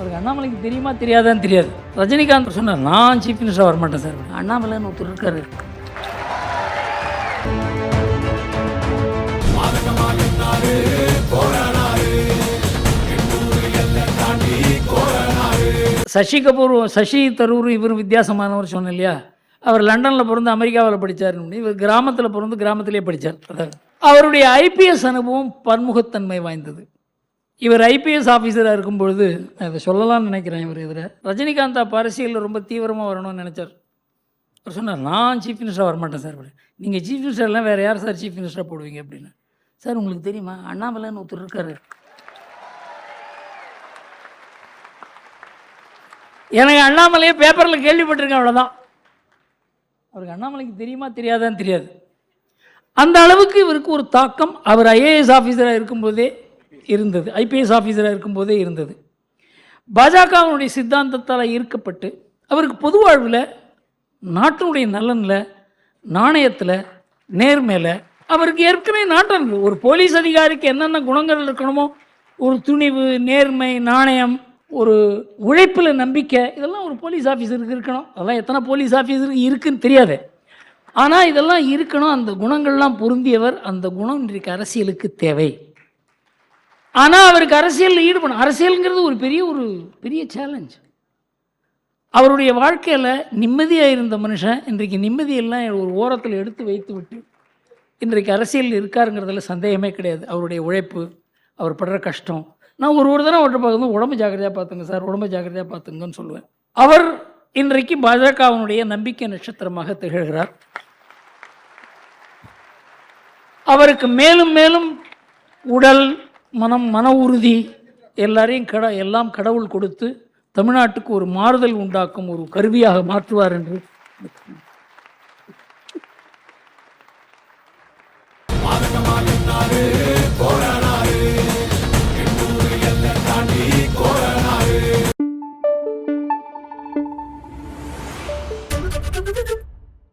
அவருக்கு அண்ணாமலைக்கு தெரியுமா தெரியாதான்னு தெரியாது. ரஜினிகாந்த் சொன்னார் நான் சீஃப் மினிஸ்டர் வரமாட்டேன் சார். அண்ணாமலைன்னு ஒருத்தர் இருக்காரு. சசி கபூர் சசி தரூர் இவர் வித்தியாசமானவர் சொன்னேன் இல்லையா? அவர் லண்டனில் பிறந்து அமெரிக்காவில் படித்தார் இவர் கிராமத்தில் பிறந்து கிராமத்திலே படித்தார் அவருடைய ஐபிஎஸ் அனுபவம் பன்முகத்தன்மை வாய்ந்தது. இவர் ஐபிஎஸ் ஆஃபீஸராக இருக்கும் பொழுது நான் இதை சொல்லலாம்னு நினைக்கிறேன் இவர் இதில். ரஜினிகாந்த் அப்போ அரசியலில் ரொம்ப தீவிரமாக வரணும்னு நினச்சார். அவர் சொன்னார் நான் சீஃப் மினிஸ்டராக வரமாட்டேன் சார். அப்படி. நீங்கள் சீஃப் மினிஸ்டர்லாம் வேறு யார் சார் சீஃப் மினிஸ்டராக போடுவீங்க? அப்படின்னு. சார் உங்களுக்கு தெரியுமா? அண்ணாமலைன்னு ஒருத்தர் இருக்காரு. எனக்கு அண்ணாமலையே பேப்பரில் கேள்விப்பட்டிருக்கேன் அவ்வளோதான் அவருக்கு அண்ணாமலைக்கு தெரியுமா தெரியாதான்னு தெரியாது. அந்த அளவுக்கு இவருக்கு ஒரு தாக்கம். அவர் ஐஏஎஸ் ஆஃபீஸராக இருக்கும்போதே இருந்தது. ஐபிஎஸ் ஆஃபீஸராக இருக்கும்போதே இருந்தது. பாஜகவினுடைய சித்தாந்தத்தால் ஈர்க்கப்பட்டு அவருக்கு பொது வாழ்வில் நாட்டினுடைய நலனில் நாணயத்தில் நேர்மையில் அவருக்கு ஏற்கனவே நாட்டம் ஒரு போலீஸ் அதிகாரிக்கு என்னென்ன குணங்கள் இருக்கணுமோ ஒரு துணிவு நேர்மை நாணயம் ஒரு உழைப்பில் நம்பிக்கை இதெல்லாம் ஒரு போலீஸ் ஆஃபீஸருக்கு இருக்கணும். அதெல்லாம் எத்தனை போலீஸ் ஆஃபீஸருக்கு இருக்குன்னு தெரியாது. ஆனால் இதெல்லாம் இருக்கணும் அந்த குணங்கள்லாம் பொருந்தியவர் அந்த குணம் இன்றைக்கு அரசியலுக்கு தேவை. ஆனால் அவருக்கு அரசியலில் ஈடுபடும் அரசியலுங்கிறது ஒரு பெரிய ஒரு பெரிய சேலஞ்ச் அவருடைய வாழ்க்கையில் நிம்மதியாக இருந்த மனுஷன் இன்றைக்கு நிம்மதியெல்லாம் ஒரு ஓரத்தில் எடுத்து வைத்து விட்டு இன்றைக்கு அரசியல் இருக்காருங்கிறதுல சந்தேகமே கிடையாது. அவருடைய உழைப்பு அவர் படுற கஷ்டம். நான் ஒரு ஒரு தடவை அவர்கிட்ட பார்க்கும்போது உடம்பு ஜாக்கிரதையாக பார்த்துங்க சார் உடம்பு ஜாக்கிரதையாக பார்த்துங்கன்னு சொல்லுவேன். அவர் இன்றைக்கு பாஜகவினுடைய நம்பிக்கை நட்சத்திரமாக திகழ்கிறார். அவருக்கு மேலும் மேலும் உடல் மனம் மன உறுதி எல்லாரையும் கட எல்லாம் கடவுள் கொடுத்து தமிழ்நாட்டுக்கு ஒரு மாறுதல் உண்டாக்கும் ஒரு கருவியாக மாற்றுவார் என்று